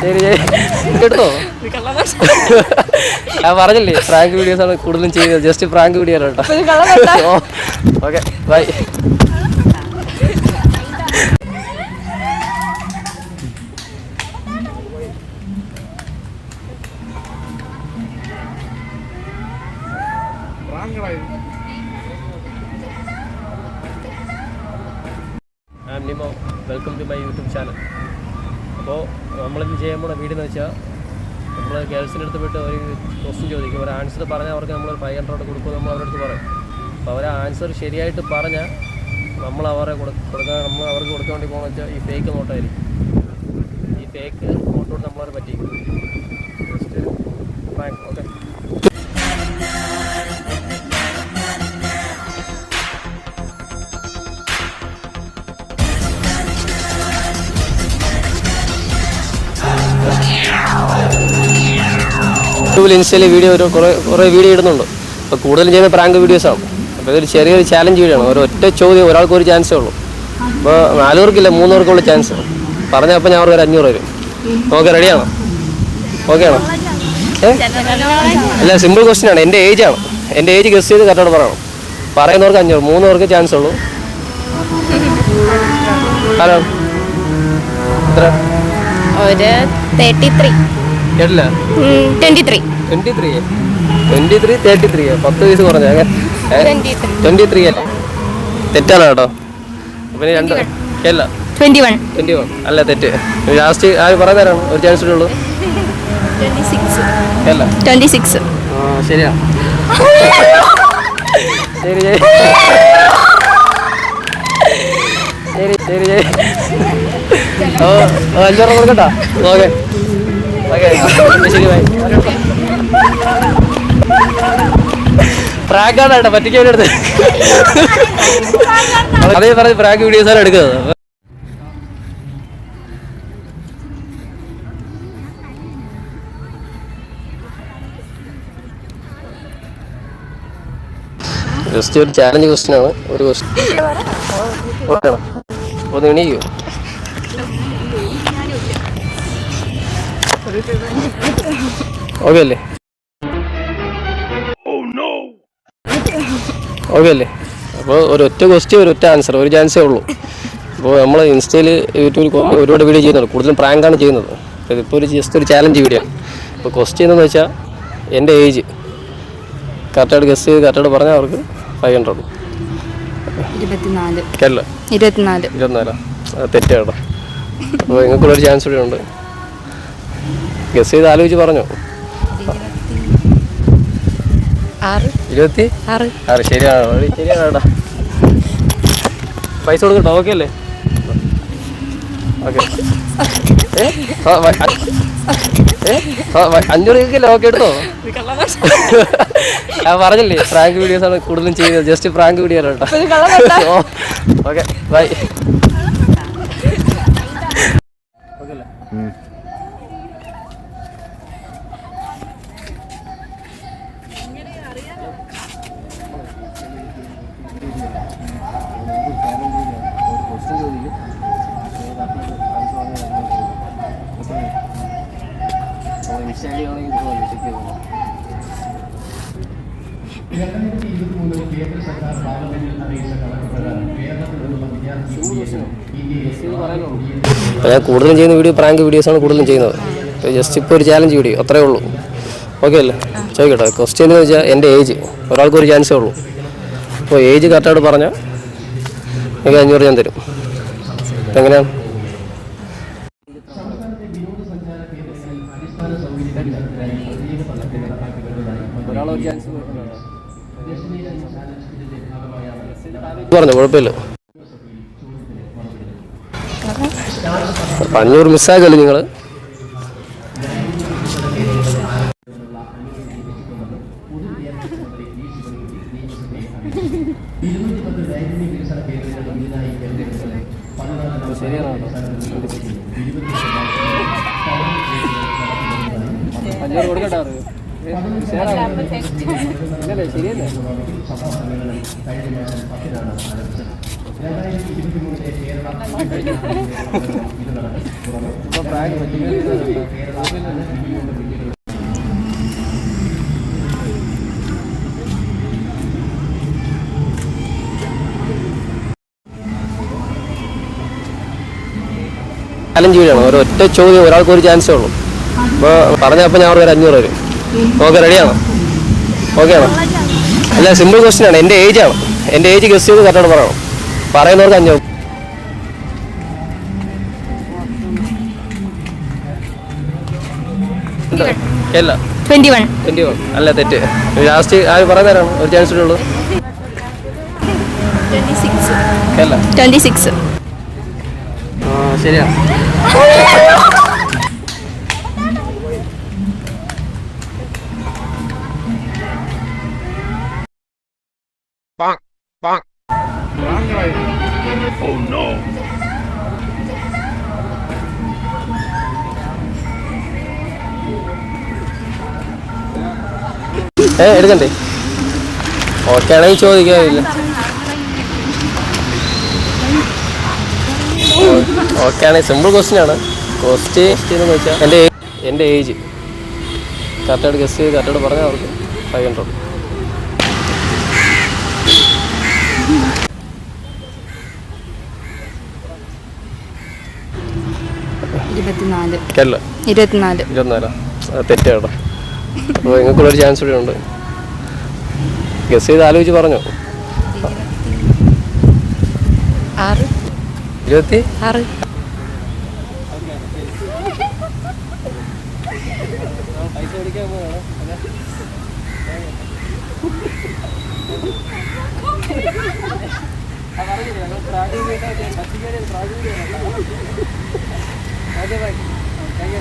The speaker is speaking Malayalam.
ശരി ശരി. എടുത്തോ? ഞാൻ പറഞ്ഞില്ലേ പ്രാങ്ക് വീഡിയോസ് ആണ് കൂടുതലും ചെയ്യുന്നത്. ജസ്റ്റ് പ്രാങ്ക് വീഡിയോ ആണ് കേട്ടോ. Okay bye I'm Nimo welcome to my YouTube channel അപ്പോൾ നമ്മളിന്ന് വീഡിയോ എന്ന് വെച്ചാൽ നമ്മൾ ഗേൾസിന്റെ അടുത്ത് പോയിട്ട് ഒരു ക്വസ്റ്റ്യൻ ചോദിക്കും. ഒരു ആൻസർ പറഞ്ഞാൽ അവർക്ക് നമ്മൾ ഫൈവ് ഹൺഡ്രഡ് കൊടുക്കും നമ്മൾ അവരുടെ അടുത്ത് പറയും. അപ്പോൾ അവർ ആൻസർ ശരിയായിട്ട് പറഞ്ഞാൽ നമ്മൾ അവരെ കൊടു കൊടുക്കാൻ നമ്മൾ അവർക്ക് കൊടുക്കാൻ വേണ്ടി പോകുന്ന വെച്ചാൽ ഈ ഫേക്ക് നോട്ടായിരിക്കും ഈ ഫേക്ക് നോട്ടോട് നമ്മളവരെ പറ്റിക്കും. ഓക്കെ യൂട്യൂബിൽ ഇൻസ്റ്റയിൽ വീഡിയോ ഒരു കുറേ കുറേ വീഡിയോ ഇടുന്നുണ്ട്. അപ്പോൾ കൂടുതലും ചെയ്യുന്ന പ്രാങ്ക് വീഡിയോസ് ആവും അപ്പോൾ ഇതൊരു ചെറിയൊരു ചാലഞ്ച് വീഡിയോ ആണ്. ഒരു ഒറ്റ ചോദ്യം ഒരാൾക്ക് ഒരു ചാൻസേ ഉള്ളൂ. അപ്പോൾ നാലുപേർക്കില്ല മൂന്നുപേർക്കുള്ള ചാൻസ് പറഞ്ഞാൽ അപ്പോൾ ഞാൻ ഒരു അഞ്ഞൂറ് വരും ഓക്കെ റെഡിയാണോ ഓക്കെ ആണോ? അല്ല സിമ്പിൾ ക്വസ്റ്റ്യൻ ആണ്. എന്റെ ഏജ് ആണ്. എന്റെ ഏജ് ഗസ് ചെയ്ത് കറക്റ്റ് പറയണം. പറയുന്നവർക്ക് അഞ്ഞൂറ് മൂന്ന് പേർക്ക് ചാൻസ് ഉള്ളൂ. ഹലോ എത്ര? തേർട്ടി ത്രീ കേട്ടില്ല twenty three twenty three twenty three thirty three പത്ത് വയസ്സ് കുറഞ്ഞ. ട്വന്റി ത്രീ ട്വന്റി ത്രീ അല്ല? തെറ്റാണ് കേട്ടോ. പിന്നെ രണ്ട് അല്ല ട്വന്റി വൺ ട്വന്റി വൺ അല്ല തെറ്റ്. ലാസ്റ്റ് ആര് ഒരു ചാൻസ് ഉള്ളൂ. ട്വന്റി സിക്സ് അല്ല ട്വന്റി ശരിയാ. ശരി ശരി. ശരി ശരി ശരി. ഓ അഞ്ചാറ് കൊടുക്കട്ടാ? ഓക്കെ. പ്രാങ്കാണ് കേട്ടോ പറ്റിക്കടുത്ത് അതേ പറഞ്ഞ് പ്രാങ്ക് വീഡിയോസാണ് എടുക്കുന്നത്. ജസ്റ്റ് ഒരു ചാലഞ്ച് ക്വസ്റ്റ്യൻ ആണ്. ഒരു ക്വസ്റ്റ്യൻ ഒന്ന് എണീക്കൂ? ഓക്കെ അല്ലേ ഓക്കെ അല്ലേ അപ്പോൾ ഒരൊറ്റ ക്വസ്റ്റ്യൻ ഒരൊറ്റ ആൻസർ ഒരു ചാൻസേ ഉള്ളൂ. അപ്പോൾ നമ്മൾ ഇൻസ്റ്റയിൽ യൂട്യൂബിൽ ഒരുപാട് വീഡിയോ ചെയ്യുന്നുണ്ട്. കൂടുതലും പ്രാങ്കാണ് ചെയ്യുന്നത്. ഇതിപ്പോൾ ഒരു ജസ്റ്റ് ഒരു ചാലഞ്ച് വീഡിയോ അപ്പോൾ ക്വസ്റ്റ്യൻ എന്ന് വെച്ചാൽ എന്റെ ഏജ് കറക്റ്റായിട്ട് ഗസ് ചെയ്ത് കറക്റ്റായിട്ട് പറഞ്ഞാൽ അവർക്ക് ഫൈവ് ഹൺഡ്രഡ് ഇരുപത്തിനാല്. ഇരുപത്തിനാല്. ഇരുപത്തിനാലാ? തെറ്റാണ് അപ്പോൾ നിങ്ങൾക്കുള്ളൊരു ചാൻസ് കൂടെ ഉണ്ട്. ഗസ് ചെയ്ത് ആലോചിച്ച് പറഞ്ഞു. ഇരുപത്തി? ആറ്. ആറ് ശരിയാണ്. ശരിയാണോ പൈസ കൊടുക്കട്ടോ ഓക്കെ അല്ലേ? ഓക്കെ അഞ്ഞൂറ് കേൾക്കില്ല ഓക്കെ എടുത്തോ? ഞാൻ പറഞ്ഞില്ലേ പ്രാങ്ക് വീഡിയോസ് ആണ് കൂടുതലും ചെയ്യുന്നത്. ജസ്റ്റ് പ്രാങ്ക് വീഡിയോ ആണ് കേട്ടോ. ഓക്കെ ബൈ ഓക്കെ അല്ലേ അപ്പോൾ ഞാൻ കൂടുതലും ചെയ്യുന്ന വീഡിയോ പ്രാങ്ക് വീഡിയോസാണ് കൂടുതലും ചെയ്യുന്നത്. ജസ്റ്റ് ഇപ്പോൾ ഒരു ചാലഞ്ച് വീഡിയോ അത്രേ ഉള്ളൂ. ഓക്കെ അല്ലേ? ചോദിക്കട്ടെ ക്വസ്റ്റ്യൻ എന്ന് വെച്ചാൽ എന്റെ ഏജ് ഒരാൾക്ക് ഒരു ചാൻസേ ഉള്ളൂ. അപ്പോൾ ഏജ് കറക്റ്റായിട്ട് പറഞ്ഞാൽ എനിക്ക് അഞ്ഞൂറ് ഞാൻ തരും. പറഞ്ഞു കുഴപ്പമില്ല. അഞ്ഞൂറ് മിസ്സാക്കല്ലേ നിങ്ങൾ അഞ്ഞൂറ് കൊടുക്കട്ടോ ചാലഞ്ച് വീഴാണ് ഒരൊറ്റ ചോദ്യം ഒരാൾക്ക് ഒരു ചാൻസേ ഉള്ളൂ. അപ്പോൾ പറഞ്ഞപ്പോൾ ഞാൻ ഒരു അഞ്ഞൂറ് വരും ഓക്കെ റെഡിയാണോ? ഓക്കെ ആണോ അല്ല സിമ്പിൾ ക്വസ്റ്റ്യൻ ആണ്. എന്റെ ഏജ് ആണ്. എന്റെ ഏജ് ഗസ് ചെയ്ത് കറക്റ്റ് പറയണം. പറയുന്നവർക്ക് അഞ്ചോ? അല്ല ട്വന്റി വൺ ട്വന്റി വൺ അല്ല തെറ്റ് ലാസ്റ്റ് ആര് പറയുന്നവരാണ് ഒരു ചാൻസ് ഉള്ളൂ. അല്ല സിക്സ് ആ no! ഏ എടുക്കണ്ടേ? ഓക്കെ ആണെങ്കിൽ ചോദിക്കാറില്ല ഓക്കെ ആണെങ്കിൽ സിമ്പിൾ ക്വസ്റ്റ്യൻ ആണ്. കോസ്റ്റ് എന്ന് വെച്ചാൽ എന്റെ എന്റെ ഏജ് കറക്റ്റായിട്ട് ഗസ്റ്റ് ചെയ്ത് കറക്റ്റായിട്ട് പറഞ്ഞാൽ അവർക്ക് ഫൈവ് ഹൺഡ്രഡ് ഇരുപത്തിനാല്. അല്ല ഇരുപത്തിനാല്. ഇരുപത്തിനാലാ? അത് തെറ്റാണ് അപ്പോൾ നിങ്ങൾക്കുള്ളൊരു ചാൻസ് കൂടി ഉണ്ട്. ഗസ് ചെയ്ത് ആലോചിച്ച് പറഞ്ഞോ. ആറ്. ഇരുപത്തി? ആറ്. അതെ ബൈ താങ്ക് യു